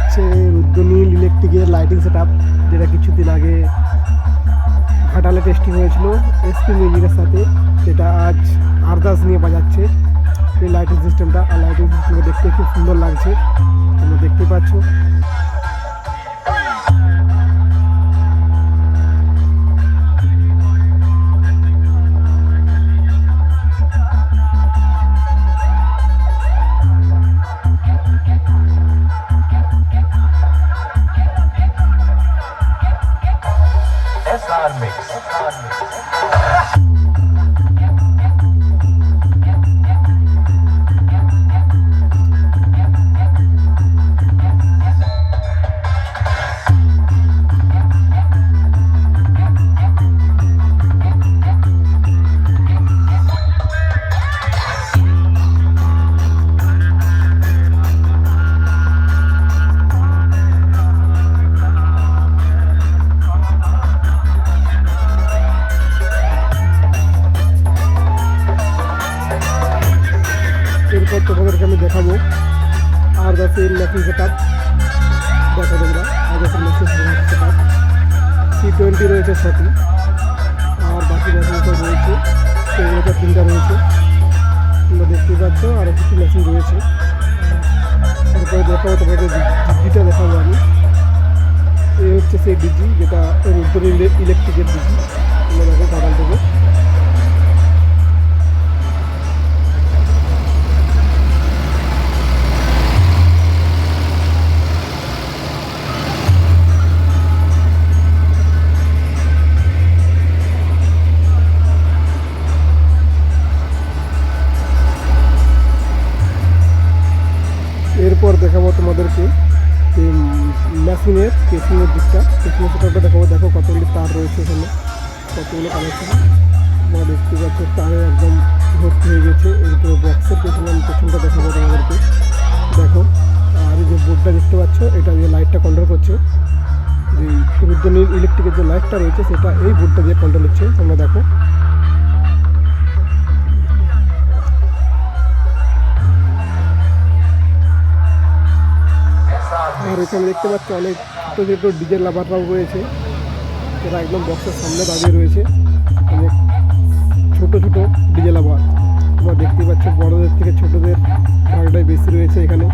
হচ্ছে রুদ্রনীল ইলেকট্রিকের lighting set up যেটা কিছুদিন আগে ঘাটালে টেস্টিং হয়েছিল এসপি মিউজিকের সাথে, যেটা আজ আরদাস নিয়ে বাজাচ্ছে। এই লাইটিং সিস্টেমটা আর লাইটিং সিস্টেমটা দেখতে খুব সুন্দর লাগছে। তোমরা দেখতে পাচ্ছ। economy. এরপর তোমাদেরকে আমি দেখাবো। আর দাসের মেশিন সেট আপ দেখো তোমরা আর দাসের machine set up C twenty রয়েছে ছটি আর বাকি মেশিন সব রয়েছে সেগুলোতে তিনটা রয়েছে। তোমরা দেখতে পাচ্ছ আরও কিছু মেশিন রয়েছে। এরপরে দেখাবো তোমাদের ডিজিটা দেখাবো আমি। এই হচ্ছে সেই ডিজি, যেটা রুদ্র ইলেকট্রিকের ডিজি। তোমরা দেখো এরপর দেখাবো তোমাদেরকে যে মেশিনের কেসিংয়ের দিকটা। কেসিংয়ের সেটাটা দেখাবো। দেখো কতগুলি তার রয়েছে এখানে। কতগুলো কানেকশন তোমরা দেখতে পাচ্ছ তারে একদম ভর্তি হয়ে গেছে। এরপরে বক্সের পেছনে আমি পেছনটা দেখাবো তোমাদেরকে। দেখো, আর এই যে বোর্ডটা দেখতে পাচ্ছ, এটা দিয়ে লাইটটা কন্ট্রোল করছে, যে রুদ্রনীল ইলেকট্রিকের যে লাইটটা রয়েছে, সেটা এই বোর্ডটা দিয়ে কন্ট্রোল হচ্ছে। তোমরা দেখো এখানে দেখতে পাচ্ছি অনেক ছোটো ছোটো ডিজেল লাভাররাও রয়েছে। এরা একদম বক্সের সামনে দাঁড়িয়ে রয়েছে। অনেক ছোটো ছোটো ডিজেল লাভার। তোমরা দেখতে পাচ্ছ, বড়দের থেকে ছোটোদের ভাগটাই বেশি রয়েছে এখানে।